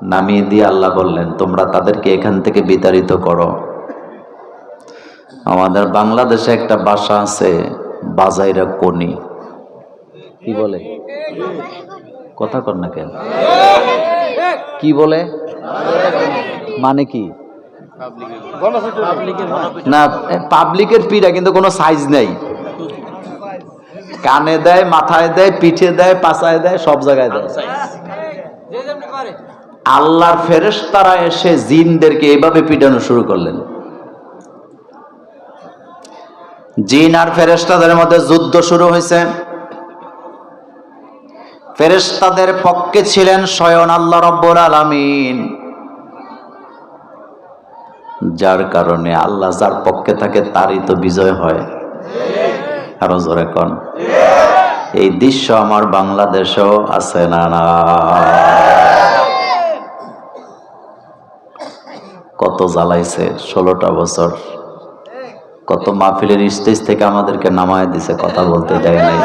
নামিয়ে দিয়ে আল্লাহ বললেন, তোমরা তাদেরকে এখান থেকে বিতাড়িত করো। আমাদের বাংলাদেশে একটা বাসা আছে, বাজাইরা কনি। কি বলে? কথা কর না কেন? কি বলে? মানে কি? না পাবলিকের পিড়া, কিন্তু কোনো সাইজ নেই। কানে দেয়, মাথায় দেয়, পিঠে দেয়, পাছায় দেয়, সব জায়গায় দেয়। আল্লাহর ফেরেশতারা এসে জিনদেরকে এভাবে পিটানো শুরু করলেন। জিন আর ফেরেশতাদের মধ্যে যুদ্ধ শুরু হয়েছে। ফেরেশতাদের পক্ষে ছিলেন স্বয়ং আল্লাহ রব্বুল আলামিন। যার কারণে আল্লাহ যার পক্ষে থাকে তারই তো বিজয় হয়। আরও জোরে কন। এই দৃশ্য আমার বাংলাদেশেও আছে না না? কত জ্বালাইছে ষোলোটা বছর। কত মাহফিলের স্টেজ থেকে আমাদেরকে নামায় দিছে, কথা বলতে দেয় নাই।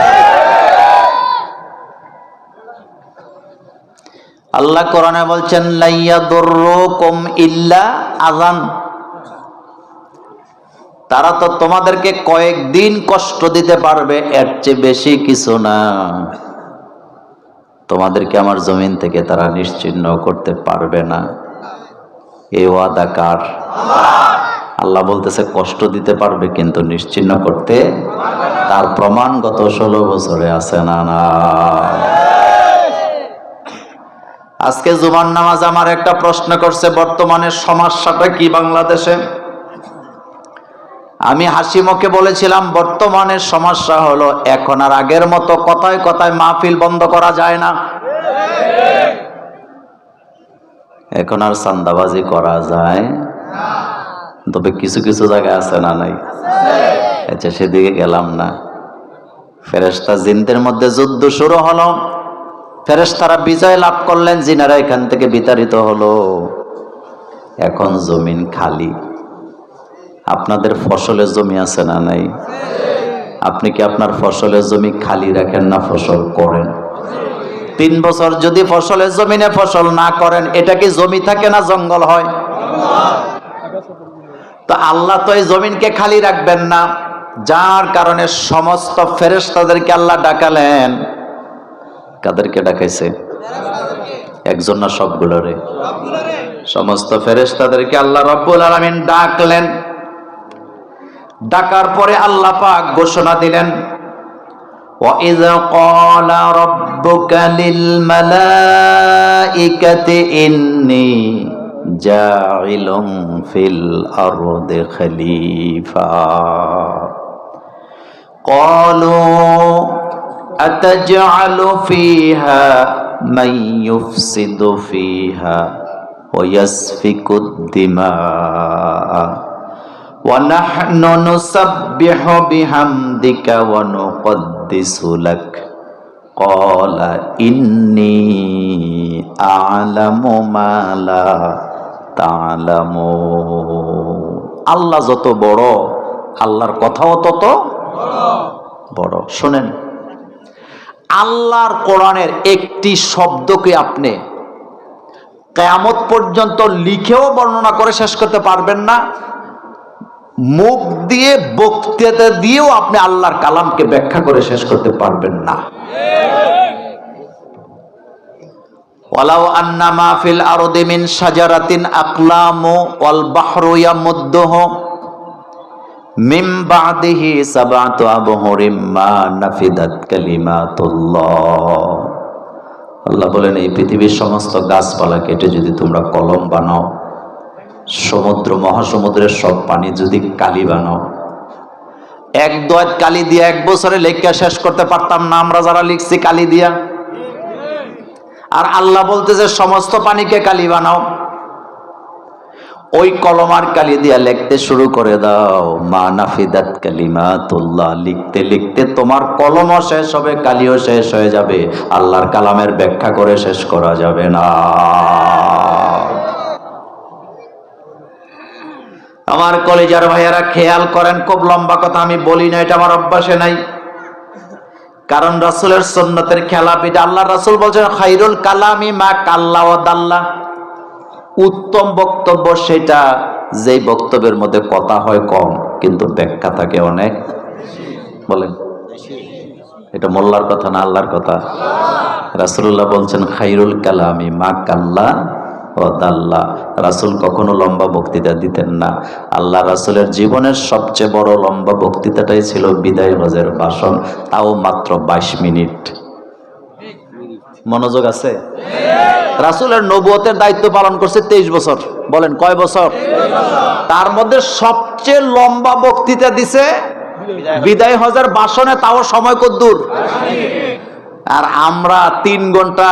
আল্লাহ কোরআনে বলছেন লাইয়া কম ইল্লা আজান তারা তো তোমাদেরকে কয়েকদিন কষ্ট দিতে পারবে, এর চেয়ে বেশি কিছু না। তোমাদেরকে আমার জমিন থেকে তারা নিশ্চিহ্ন করতে পারবে না। এ ওয়াদা কার? আল্লাহ বলতেছে, কষ্ট দিতে পারবে কিন্তু নিশ্চিন্ন করতে তার প্রমাণ গত ষোলো বছরে আছে না না। আজকে জুমার নামাজ আমার একটা প্রশ্ন করছে, বর্তমানে সমস্যাটা কি বাংলাদেশে? আমি হাসি মুখে বলেছিলাম, বর্তমানে সমস্যা হলো এখন আর আগের মতো কথায় কথায় মাহফিল বন্ধ করা যায় না। এখন আর চান্দাবাজি করা যায়। তবে কিছু কিছু জায়গায় আছে না নাই? আচ্ছা সেদিকে গেলাম না। ফেরেস্তা জিনদের মধ্যে যুদ্ধ শুরু হলো। ফেরেস্তারা বিজয় লাভ করলেন, জিনারা এখান থেকে বিতাড়িত হলো। এখন জমিন খালি। আপনাদের ফসলের জমি আছে না নাই? আপনি কি আপনার ফসলের জমি খালি রাখেন না ফসল করেন? তিন বছর যদি ফসলের জমিনে ফসল না করেন, এটা কি জমি থাকে না জঙ্গল হয়? তো আল্লাহ তো এই জমিনকে খালি রাখবেন না, যার কারণে সমস্ত ফেরেশতাদেরকে আল্লাহ ডাকালেন। কাদেরকে ডাকাইছে? একজন না সবগুলোরে? সমস্ত ফেরেস তাদেরকে আল্লাহ রব্বুল আলামিন ডাকলেন। ডাকার পরে আল্লাহ পাক ঘোষণা দিলেন وَإِذْ قَالَ رَبُّكَ لِلْمَلَائِكَةِ إِنِّي جَاعِلٌ فِي الْأَرْضِ خَلِيفَةً قَالُوا أَتَجْعَلُ فِيهَا مَن يُفْسِدُ فِيهَا وَيَسْفِكُ الدِّمَاءَ ونحن نسبح بحمدك ونقدس لك قال إني أعلم ما لا تعلمون আল্লাহ যত বড় আল্লাহর কথাও তত বড় শোনেন আল্লাহর কোরআনের একটি শব্দকে আপনি কেয়ামত পর্যন্ত লিখেও বর্ণনা করে শেষ করতে পারবেন না মুখ দিয়ে বক্তৃতা দিয়েও আপনি আল্লাহর কালামকে ব্যাখ্যা করে শেষ করতে পারবেন না। আন্না মা ফিল আরদি শাজারাতিন আকলামু ওয়াল বাহরু ইয়ামুদ্দুহু বাদিহি সাবআতু আবহুরিম মা নাফিদাত কালিমাতুল্লাহ। আল্লাহ বলেন, এই পৃথিবীর সমস্ত গাছপালা কেটে যদি তোমরা কলম বানাও সমুদ্র, মহাসমুদ্রের সব পানি যদি কালি বানাও। এক দোয়াত কালি দিয়া এক বছরে লেখা শেষ করতে পারতাম না, আমরা যারা লিখছি কালি দিয়া। আর আল্লাহ বলতেছে সমস্ত পানিকে কালি বানাও। ওই কলমার কালি দিয়া লিখতে শুরু করে দাও, মা নাফিদাত কালিমা তুল্লাহ লিখতে লিখতে তোমার কলমও শেষ হবে, কালিও শেষ হয়ে যাবে। আল্লাহর কালামের ব্যাখ্যা করে শেষ করা যাবে না। আমার কলেজার ভাইয়ারা খেয়াল করেন, খুব লম্বা কথা আমি বলি না, এটা আমার অভ্যাসে নাই। কারণ রাসুলের সন্ন্যতের খেলা পিঠা আল্লাহ রাসুল বলছেন খাইরুল কালামি মা কাল্লা ও দাল্লা। উত্তম বক্তব্য সেটা যেই বক্তব্যের মধ্যে কথা হয় কম, কিন্তু ব্যাখ্যা থাকে অনেক। বলেন। এটা মোল্লার কথা না আল্লাহর কথা? রাসুল্লাহ বলছেন খাইরুল কালামি মা কাল্লা দাল্লা রাসুল কখনো লম্বা বক্তৃতা দিতেন না। আল্লাহ রাসুলের জীবনের সবচেয়ে বড় লম্বা বক্তৃতাটাই ছিল বিদায় হজের ভাষণ, তাও মাত্র বাইশ মিনিট। মনোযোগ আছে? রাসুলের নবুয়তের দায়িত্ব পালন করছে তেইশ বছর। বলেন, কয় বছর? তার মধ্যে সবচেয়ে লম্বা বক্তৃতা দিছে বিদায় হজের বাসনে তাও সময় কদ্দূর। আর আমরা তিন ঘণ্টা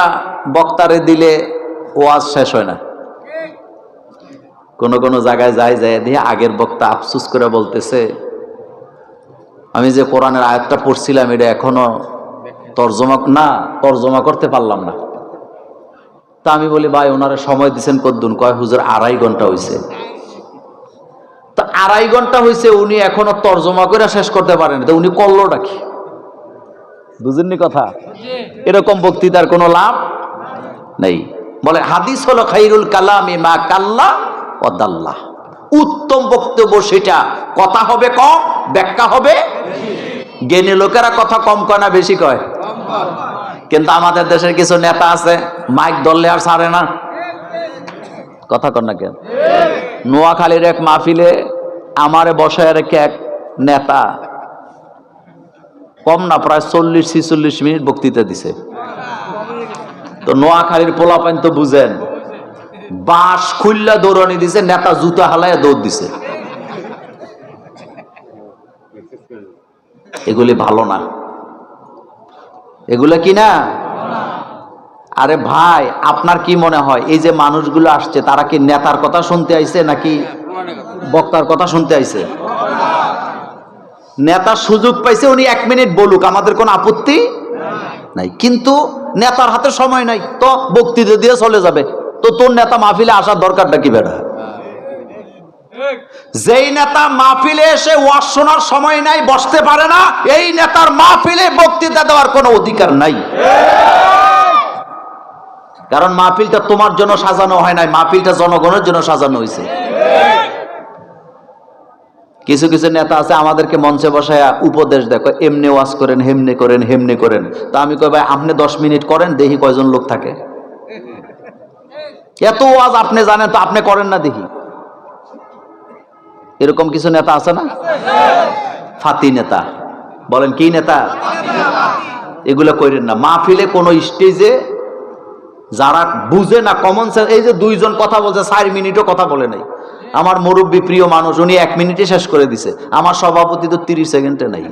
বক্তারে দিলে ওয়াজ শেষ হয় না। কোন কোন জায়গায় যায় যায় দিয়ে আগের বক্তা আফসুস করে বলতেছে আমি যে কোরআনের আয়াতটা পড়ছিলাম এটা এখনও তর্জমা না তর্জমা করতে পারলাম না। তা আমি বলি ভাই ওনারা সময় দিচ্ছেন কদ্দুন কয় হুজুর আড়াই ঘণ্টা হয়েছে তা আড়াই ঘণ্টা হয়েছে উনি এখনও তর্জমা করে শেষ করতে পারেন। তো উনি করলোটা কি? বুঝেননি কথা? এরকম বক্তৃতার কোনো লাভ নেই। বলে, হাদিস হলো খাইরুল কালামি মা কাল্লা ও দাল্লাহ উত্তম বক্তব্য সেটা। কথা হবে কম, ব্যাখ্যা হবে জ্ঞানী লোকেরা কথা কম কয় না, বেশি কয়? কিন্তু আমাদের দেশের কিছু নেতা আছে, মাইক দললে আর ছাড়ে না। কথা কর না কেন? নোয়াখালীর এক মাহফিলে আমারে বসায় রেখে এক নেতা কম না, প্রায় চল্লিশ ছিচল্লিশ মিনিট বক্তৃতা দিছে। তো নোয়াখালীর পোলাপাইন তো বুঝেন, বাঁশ খুল্লা দৌড়ানি দিছে, নেতা জুতা হালায় দৌড় দিছে। এগুলি ভালো না। এগুলো কি না? আরে ভাই, আপনার কি মনে হয়? এই যে মানুষগুলো আসছে, তারা কি নেতার কথা শুনতে আইছে নাকি বক্তার কথা শুনতে আইছে? নেতার সুযোগ পাইছে, উনি এক মিনিট বলুক, আমাদের কোনো আপত্তি নাই। কিন্তু নেতার হাতে সময় নাই, তো বক্তৃতা দিয়ে চলে যাবে। তো তোর নেতা মাহফিলে আসার দরকারটা কি বেড়া যেই নেতা মাহফিলে এসে ওয়াজ শোনার সময় নাই, বসতে পারে না, এই নেতার মাহফিলে বক্তৃতা দেওয়ার কোনো অধিকার নাই। কারণ মাহফিলটা তোমার জন্য সাজানো হয় নাই, মাহফিলটা জনগণের জন্য সাজানো হয়েছে। কিছু কিছু নেতা আছে, আমাদেরকে মঞ্চে বসায় উপদেশ দেখো এমনি ওয়াজ করেন, হেমনে করেন হেমনে করেন। তা আমি কই, ভাই, আপনি দশ মিনিট করেন, দেখি কয়জন লোক থাকে। এত ওয়াজ আপনি জানেন তো, আপনি করেন না দেখি। এরকম কিছু নেতা আছে না? ফাতি নেতা। বলেন, কি নেতা? এগুলো করেন না। মাহফিলে কোন স্টেজে যারা বুঝে না কমন সেন্স এই যে দুইজন কথা বলছে, চার মিনিটও কথা বলে নাই। আমার মুরব্বী প্রিয় মানুষ, উনি এক মিনিটে শেষ করে দিছে। আমার সভাপতি তো তিরিশ সেকেন্ডে নাই।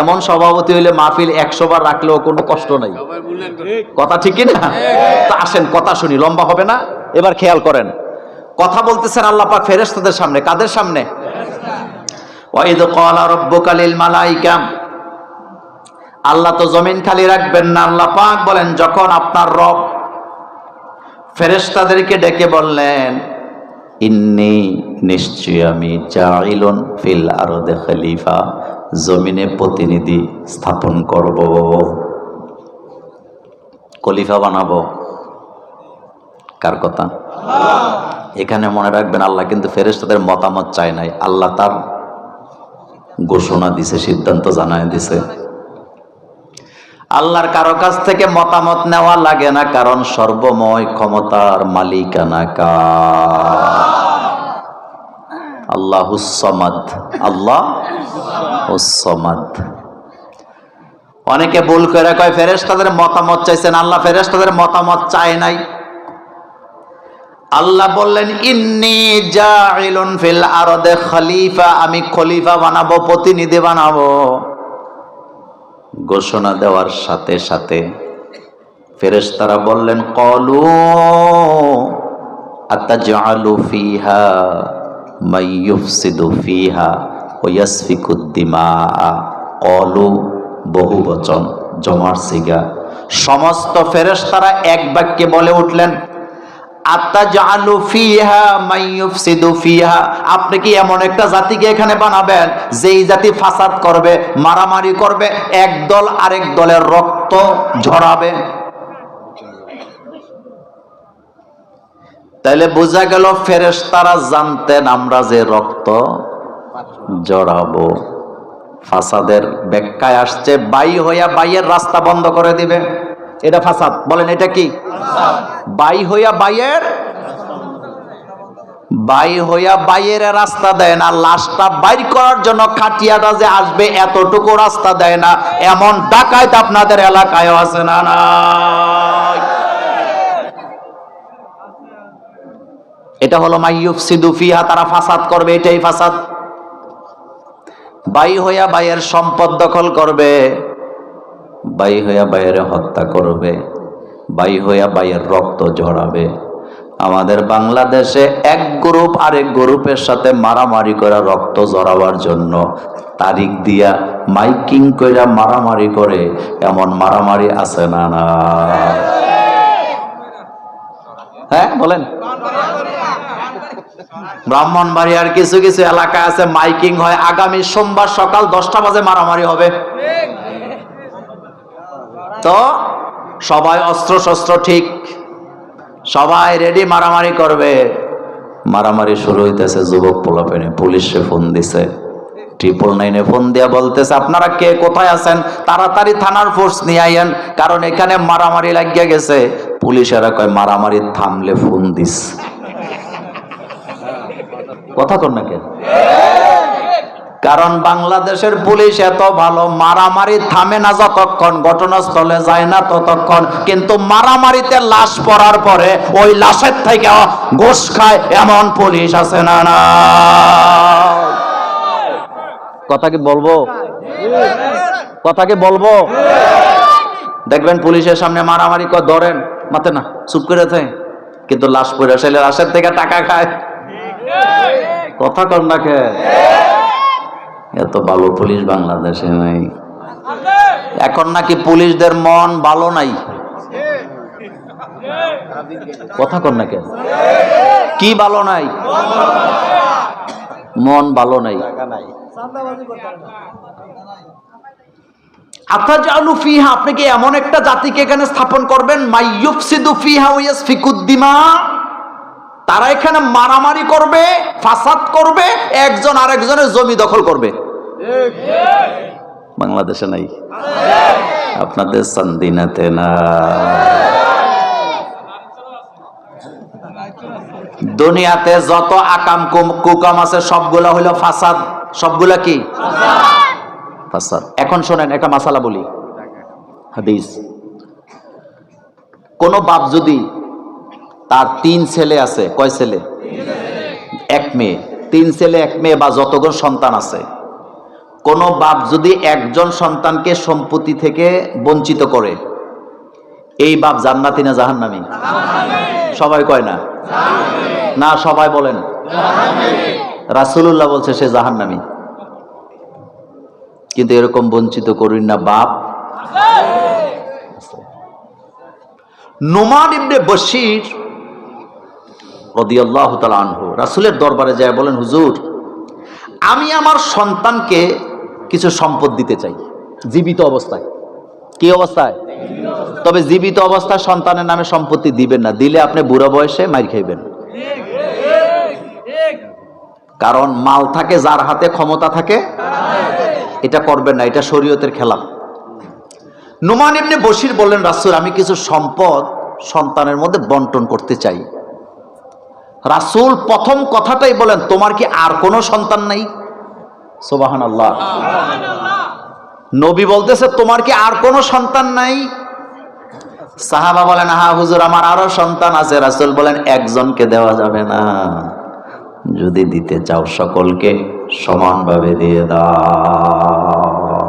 এমন সভাপতি হইলে মাহফিল একশো বার রাখলেও কোনো কষ্ট নাই। কথা ঠিক না তো আসেন, কথা শুনি, লম্বা হবে না? এবার খেয়াল করেন। কথা বলতেছেন আল্লাহ পাক ফেরেশতাদের সামনে, কাদের সামনে? আল্লাহ তো জমিন খালি রাখবেন না, আল্লাহ পাক বলেন, যখন আপনার রব ফেরেশতাদেরকে ডেকে বললেন ইন্নি নিশ্চয় আমি জাইলুন ফিল আরদে খলিফা, জমিনে প্রতিনিধি স্থাপন করব। খলিফা বানাবো? কার কথা? এখানে মনে রাখবেন, আল্লাহ কিন্তু ফেরেশতাদের মতামত চায় নাই। আল্লাহ তার ঘোষণা দিছে, সিদ্ধান্ত জানায় দিছে। আল্লাহর কারও কাছ থেকে মতামত নেওয়া লাগে না, কারণ সর্বময় ক্ষমতার মালিকানা কা আল্লাহ হুসমাদ আল্লাহ হুসমাদ অনেকে ভুল করে কয়, ফেরেশতাদের মতামত চাইছেন। আল্লাহ ফেরেস তাদের মতামত চায় নাই। আল্লাহ বললেন, ইন্নি জাইলুন ফিল আরদে খলিফা, আমি খলিফা বানাবো, প্রতিনিধি বানাবো। ঘোষণা দেওয়ার সাথে সাথে ফেরেশতারা বললেন, কলু ফিহা ফিহা সিগা। সমস্ত ফেরেশতারা এক বাক্যে বলে উঠলেন আপনি কি এমন একটা জাতিকে এখানে বানাবেন, যেই জাতি ফাসাদ করবে, মারামারি করবে, এক দল আরেক দলের রক্ত ঝরাবে? তাইলে বোঝা গেল ফেরেশতারা জানতেন আমরা যে রক্ত জড়াবো ফাসাদের ব্যাখ্যায় আসছে, বাই হইয়া বাইয়ের রাস্তা বন্ধ করে দিবে। এটা ফাসাদ, বলেন এটা কি? বাই হইয়া বাইয়ের? বাই হইয়া বাইয়ের রাস্তা দেয় না, লাশটা বাইর করার জন্য খাটিয়াটা যে আসবে এতটুকু রাস্তা দেয় না, এমন ডাকাইত আপনাদের এলাকায় আছে না নাই? এটা হলো মাইয়ুফ সিদুফিহা তারা ফাসাদ করবে, এটাই ফাসাদ। বাই হইয়া বাইয়ের সম্পদ দখল করবে। বাই হইয়া বাইয়ের হত্যা করবে, বাই হইয়া বাইয়ের রক্ত ঝরাবে। আমাদের বাংলাদেশে এক গ্রুপ আরেক গ্রুপের সাথে মারামারি করে রক্ত জড়াবার জন্য তারিখ দিয়া মাইকিং কইরা মারামারি করে, এমন মারামারি আছে না না? হ্যাঁ বলেন। ব্রাহ্মণবাড়িয়ার কিছু কিছু এলাকা আছে, মাইকিং হয়। আগামী সোমবার সকাল দশটা বাজে মারামারি হবে। তো সবাই অস্ত্র শস্ত্র ঠিক। সবাই রেডি মারামারি করবে। মারামারি শুরু হইতেছে যুবক পোলাপেনে। পুলিশে ফোন দিছে। ট্রিপল নাইনে ফোন দিয়া বলতেছে, আপনারা কে? কোথায় আছেন? তাড়াতাড়ি থানার ফোর্স নিয়ে আইয়েন, কারণ এখানে মারামারি লাগিয়ে গেছে। পুলিশেরা কয়, মারামারি থামলে ফোন দিস। কথা কর না কেন? কারণ বাংলাদেশের পুলিশ এত ভালো, মারামারি থামে না যতক্ষণ, ঘটনাস্থলে যায় না ততক্ষণ। কিন্তু মারামারিতে লাশ পড়ার পরে ওই লাশের থেকে গোস খায় এমন পুলিশ আছে না না। কথা কি বলব? কথা কি বলব? দেখবেন পুলিশের সামনে মারামারি করে, ধরেন, মাতে না, চুপ করে থাকে কিন্তু লাশ পড়ে, আসলে লাশের থেকে টাকা খায়। কথা কর না এত ভালো পুলিশ বাংলাদেশে নাই। এখন নাকি পুলিশদের মন ভালো নাই। কথা কর না কে ভালো নাই? মন ভালো নাই। আপনি কি এমন একটা জাতিকে এখানে স্থাপন করবেন? মাইয়ুফসিদু ফিহা ওয়াসফিকুদ্দিমা। তারা এখানে মারামারি করবে, ফাসাদ করবে, একজন আরেকজনের জমি দখল করবে। বাংলাদেশে নাই। আপনাদের সান্দিনাতে না। দুনিয়াতে যত আকাম কুম- কুকাম আছে, সবগুলা হইল ফাসাদ। সবগুলা কি? ফাসাদ। এখন শোনেন, একটা মাসালা বলি। হাদিস। কোন বাপ যদি তার তিন ছেলে আছে। কয় ছেলে? এক মেয়ে। তিন ছেলে, এক মেয়ে বা যতগুলো সন্তান আছে। কোনো বাপ যদি একজন সন্তানকে সম্পত্তি থেকে বঞ্চিত করে, এই বাপ জান্নাতি না জাহান্নামি? সবাই কয় না? না, সবাই বলেন। রাসুলুল্লাহ বলছে সে জাহান্নামি। কিন্তু এরকম বঞ্চিত করিন না বাপ। নোমান ইবনে বশির রদিয়াল্লাহু আনহু। রাসূলের দরবারে যায় বলেন, হুজুর, আমি আমার সন্তানকে কিছু সম্পদ দিতে চাই, জীবিত অবস্থায়। কি অবস্থায়? তবে জীবিত অবস্থায় সন্তানের নামে সম্পত্তি দিবেন না, দিলে আপনি বুড়ো বয়সে মার খাইবেন। কারণ মাল থাকে, যার হাতে ক্ষমতা থাকে, এটা করবেন না, এটা শরীয়তের খেলা। নুমান এমনি বসির বললেন, রাসূল, আমি কিছু সম্পদ সন্তানের মধ্যে বন্টন করতে চাই। রাসূল প্রথম কথাটাই বলেন তোমার কি আর কোনো সন্তান নাই? সোবাহান আল্লাহ নবী বলতেছে তোমার কি আর কোনো সন্তান নাই? সাহাবা বলেন হা হুজুর আমার আরও সন্তান আছে। রাসূল বলেন একজনকে দেওয়া যাবে না। যদি দিতে চাও সকলকে সমানভাবে দিয়ে দাও।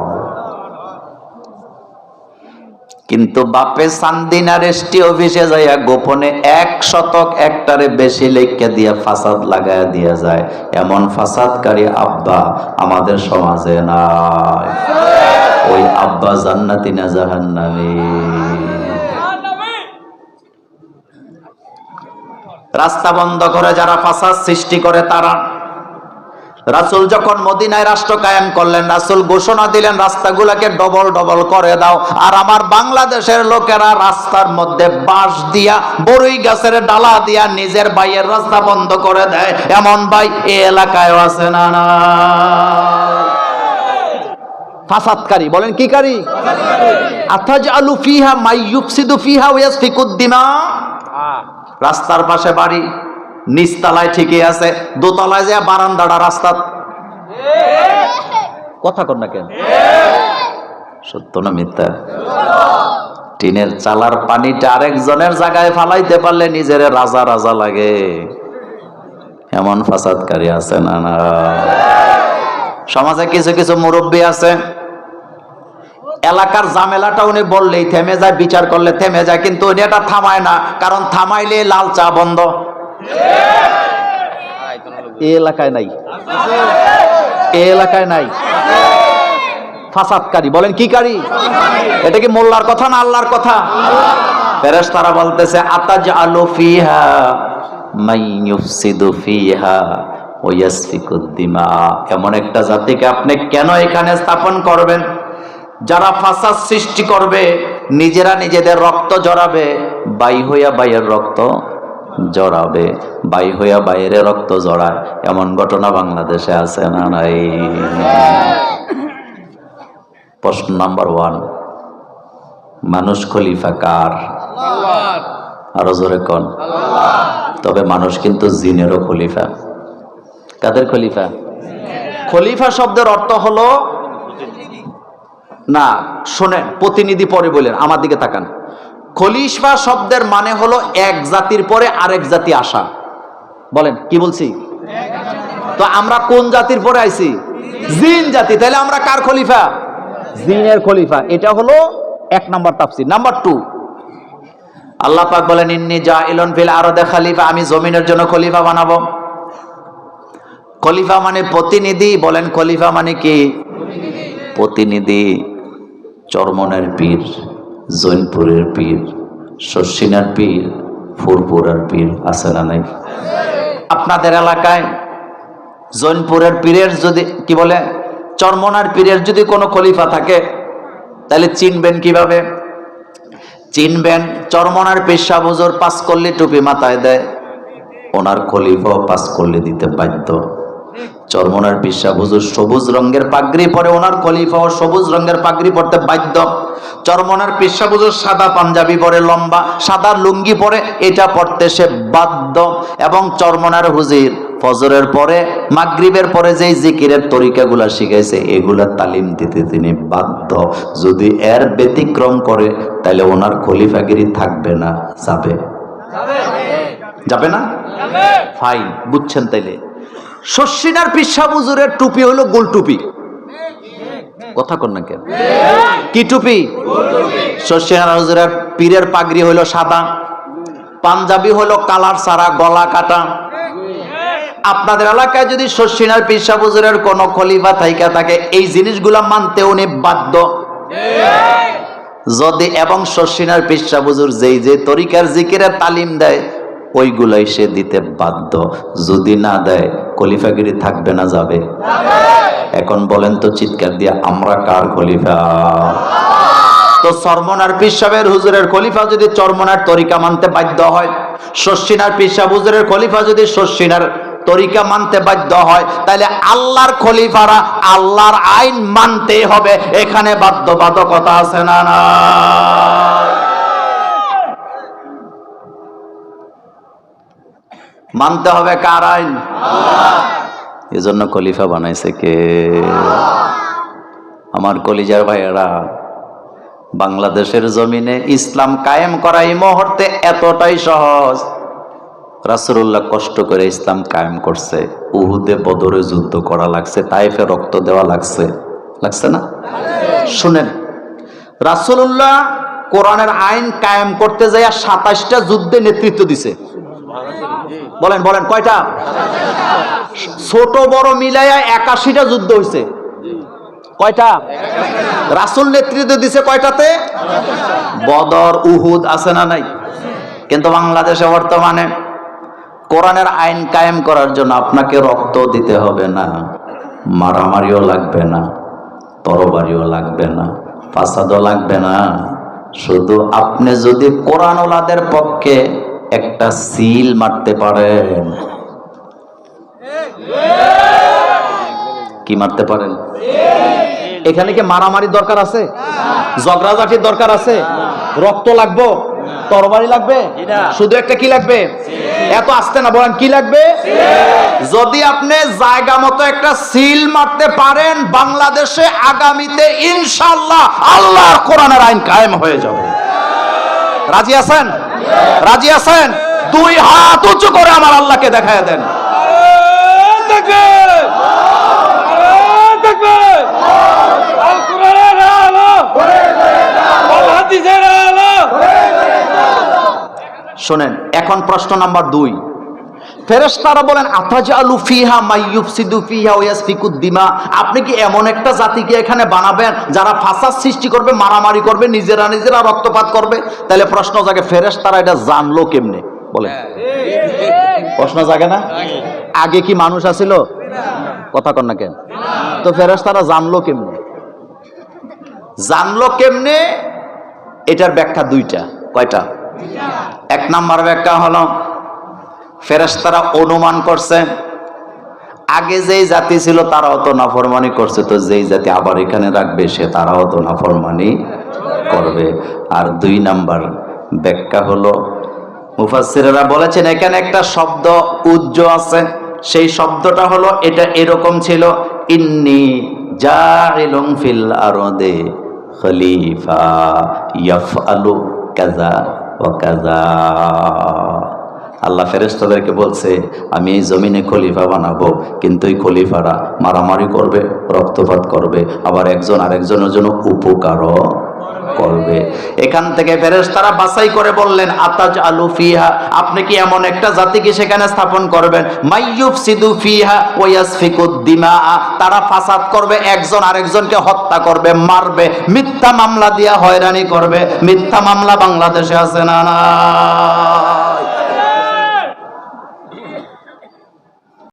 কিন্তু বাপে সান্দিনার এসটি অফিসে যাইয়া গোপনে এক শতক একটারে বেশি লেখকে দিয়ে ফাসাদ লাগায়া দিয়া যায়। এমন ফাসাদকারী আব্বা আমাদের সমাজে নাই। ওই আব্বা জান্নাতি না জাহান্নামী। রাস্তা বন্ধ করে যারা ফাসাদ সৃষ্টি করে তারা রাসূল যখন মদিনায় রাষ্ট্র কায়েম করলেন রাসুল ঘোষণা দিলেন রাস্তাগুলোকে ডবল ডবল করে দাও। আর আমার বাংলাদেশের লোকেরা রাস্তার মধ্যে বাঁশ দিয়া বড়ই গাছের ডালা দিয়া নিজের বাইয়ের রাস্তা বন্ধ করে দেয়। এমন ভাই এ এলাকায় আছে না না? ফাসাদকারী বলেন কি কারি? আতাজ আলু ফিহা মাই ইউফসিদু ফিহা ওয়াসফিকুদ্দিমা রাস্তার পাশে বাড়ি। নিচতলায় ঠিকই আছে, দোতলায় যে বারান্দাটা রাস্তা। কথা কর না কেন? সত্য না মিথ্যা? টিনের চালার পানিটা আরেকজনের জায়গায় ফালাইতে পারলে নিজের রাজা রাজা লাগে। এমন ফাসাদকারী আছে না না? সমাজে কিছু কিছু মুরব্বী আছে। এলাকার জামেলাটা উনি বললেই থেমে যায়, বিচার করলে থেমে যায়, কিন্তু উনি এটা থামায় না, কারণ থামাইলে লাল চা বন্ধ। এই এলাকায় নাই। এলাকায় নাই। ফাসাদকারী, বলেন কি কারি? এটা কি মোল্লার কথা না আল্লাহর কথা? ফেরেশতারা বলতেছে আতাজ আলু ফিহা মাই ইউফসিদু ফিহা ওয়া ইয়াসফিকুদ দিমা। এমন একটা জাতিকে আপনি কেন এখানে স্থাপন করবেন? যারা ফাসাদ সৃষ্টি করবে, নিজেরা নিজেদের রক্ত জড়াবে, বাই হইয়া বাইয়ের রক্ত জড়াবে। বাই হইয়া বাইরে রক্ত জড়ায়। এমন ঘটনা বাংলাদেশে আছে না নাই? প্রশ্ন নাম্বার ওয়ান, মানুষ খলিফা কার? আরও জোরে কন। তবে মানুষ কিন্তু জিনেরও খলিফা। কাদের খলিফা? খলিফা শব্দের অর্থ হলো, না, শোনেন, প্রতিনিধি পরে বলেন, আমার দিকে তাকান। খলিফা শব্দের মানে হলো এক জাতির পরে আরেক জাতি আসা। বলেন, কি বলছি? তো আমরা কোন জাতির পরে আইছি? জিন জাতি। তাহলে আমরা কার খলিফা? জিনের খলিফা। এটা হলো এক নাম্বার তাফসির। Number two. আল্লাহ পাক বলেন, ইন্নি যা ইলন ফিল আরদে খালিফা। আমি জমিনের জন্য খলিফা বানাবো। খলিফা মানে প্রতিনিধি। বলেন, খলিফা মানে কি? প্রতিনিধি। চরমনের পীর। জৈনপুরের পীর শর্ষিনার পীর ফুরপুরের পীর আছে না নাই? আপনাদের এলাকায় জৈনপুরের পীরের যদি, কি বলে, চরমনার পীরের যদি কোনো খলিফা থাকে, তাহলে চিনবেন কীভাবে? চিনবেন চরমনার পেশা বুজোর পাস করলে টুপি মাথায় দেয়, ওনার খলিফাও পাস করলে দিতে বাধ্য। চরমনার পিসা বুজুর সবুজ রঙের পাগড়ি পরে ওনার খলিফাও সবুজ রঙের পাগড়ি পরতে বাধ্য। চরমনার পিসা বুজুর সাদা পাঞ্জাবি পরে লম্বা সাদা লুঙ্গি পরে এটা পড়তে সে বাধ্য। এবং চরমনার হুজির ফজরের পরে মাগরিবের পরে যেই জিকিরের তরিকাগুলা শিখাইছে এগুলা তালিম দিতে তিনি বাধ্য। যদি এর ব্যতিক্রম করে তাহলে ওনার খলিফাগিরি থাকবে না যাবে। যাবে না? ফাইন বুঝছেন তাইলে? শস্যিনার পিসা বুজুরের টুপি হলো গোল টুপি। কথা কন না কেন? কি টুপি? শস্যিনার হুজুরের পীরের পাগড়ি হলো সাদা পাঞ্জাবি হলো কালার সারা গলা কাটা। আপনাদের এলাকায় যদি শস্যিনার পিসা বুজুরের কোন খলিফা থাইকা থাকে এই জিনিসগুলা মানতে উনি বাধ্য। যদি এবং শস্যিনার পিসা বুজুর যেই যে তরিকার জিকিরের তালিম দেয় ওইগুলাই সে দিতে বাধ্য। যদি না দেয়, খলিফাগিরি থাকবে না, যাবে। এখন বলেন তো চিৎকার দিয়ে, আমরা কার খলিফা? তো চরমনার পিসাবের হুজুরের খলিফা যদি চরমনার তরিকা মানতে বাধ্য হয় শস্যিনার পিসা হুজুরের খলিফা যদি শস্যিনার তরিকা মানতে বাধ্য হয় তাহলে আল্লাহর খলিফারা আল্লাহর আইন মানতে হবে। এখানে বাধ্যবাধকতা আছে না না? মানতে হবে কার আইন? এজন্য খলিফা বানাইছে কে? আমার কলিজার ভাইয়েরা বাংলাদেশের জমিনে ইসলাম কায়েম করা এই মুহূর্তে এতটাই সহজ। রাসুল্লাহ কষ্ট করে ইসলাম কায়েম করছে। উহুদে বদরে যুদ্ধ করা লাগছে তাইফে রক্ত দেওয়া লাগছে। লাগছে না? শুনেন রাসুল্লাহ কোরআনের আইন কায়েম করতে যাইয়া সাতাশটা যুদ্ধে নেতৃত্ব দিছে। বলেন বলেন, কয়টা? ছোট, বড় মিলাইয়া একাশিটা যুদ্ধ হয়েছে কয়টা? রাসুল নেতৃত্ব দিছে কয়টাতে? বদর, উহুদ আছে না নাই? কিন্তু বাংলাদেশে বর্তমানে কোরআনের আইন কায়েম করার জন্য আপনাকে রক্ত দিতে হবে না, মারামারিও লাগবে না, তরবারিও লাগবে না, ফাসাদও লাগবে না। শুধু আপনি যদি কোরআন ওলাদের পক্ষে একটা সিল মারতে পারেন। কি মারতে পারেন? এখানে কি মারামারি দরকার আছে? ঝগড়াঝাটির দরকার আছে? রক্ত লাগবে? তরবারি লাগবে? শুধু একটা কি লাগবে? এত আসতে না, বলেন, কি লাগবে? যদি আপনি জায়গা মতো একটা সিল মারতে পারেন, বাংলাদেশে আগামীতে ইনশাল্লাহ আল্লাহর কোরআনের আইন কায়েম হয়ে যাবে। রাজি আছেন? রাজি আছেন? দুই হাত উঁচু করে আমার আল্লাহকে দেখায় দেন। শোনেন এখন প্রশ্ন নাম্বার দুই। ফেরেশতারা বলেন আতাজালু ফিহা ফিহা ওয়াসফিকুদ দিমা আপনি কি এমন একটা জাতিকে এখানে বানাবেন যারা ফাসাদ সৃষ্টি করবে, মারামারি করবে, নিজেরা নিজেরা রক্তপাত করবে? তাহলে প্রশ্ন জাগে, ফেরেশতারা এটা জানলো কেমনে? প্রশ্ন জাগে না? আগে কি মানুষ আছিল? কথা কন না কেন? তো ফেরেশতারা জানলো কেমনে? জানলো কেমনে? এটার ব্যাখ্যা দুইটা, কয়টা? এক নাম্বার ব্যাখ্যা হলো ফেরেশতারা অনুমান করছে, আগে যেই জাতি ছিল তারাও তো নাফরমানি করছে, তো যেই জাতি আবার এখানে রাখবে সে তারাও তো নাফরমানি করবে। আর দুই নাম্বার ব্যাখ্যা হলো, মুফাসসিরেরা বলেছেন, এখানে একটা শব্দ উজ্জ আছে, সেই শব্দটা হলো, এটা এরকম ছিল, ইন্নি জাইলুম ফিল আরদে খলিফা ইয়াফআলু কাযা ওয়া কাযা। আল্লাহ ফেরেস্তাদেরকে বলছে, আমি এই জমিনে খলিফা বানাবো, কিন্তু এই খলিফারা মারামারি করবে, রক্তপাত করবে, আবার একজন আরেকজনের জন্য উপকারও করবে। এখান থেকে ফেরেশতারা বাছাই করে বললেন, আতাজ আলু ফিহা, আপনি কি এমন একটা জাতিকে সেখানে স্থাপন করবেন? মাইয়ুফ সিদু ফিহা ওয়াসফিকুদ দিমা তারা ফাসাদ করবে, একজন আরেকজনকে হত্যা করবে, মারবে। মিথ্যা মামলা দিয়া হয়রানি করবে। মিথ্যা মামলা বাংলাদেশে আছে না না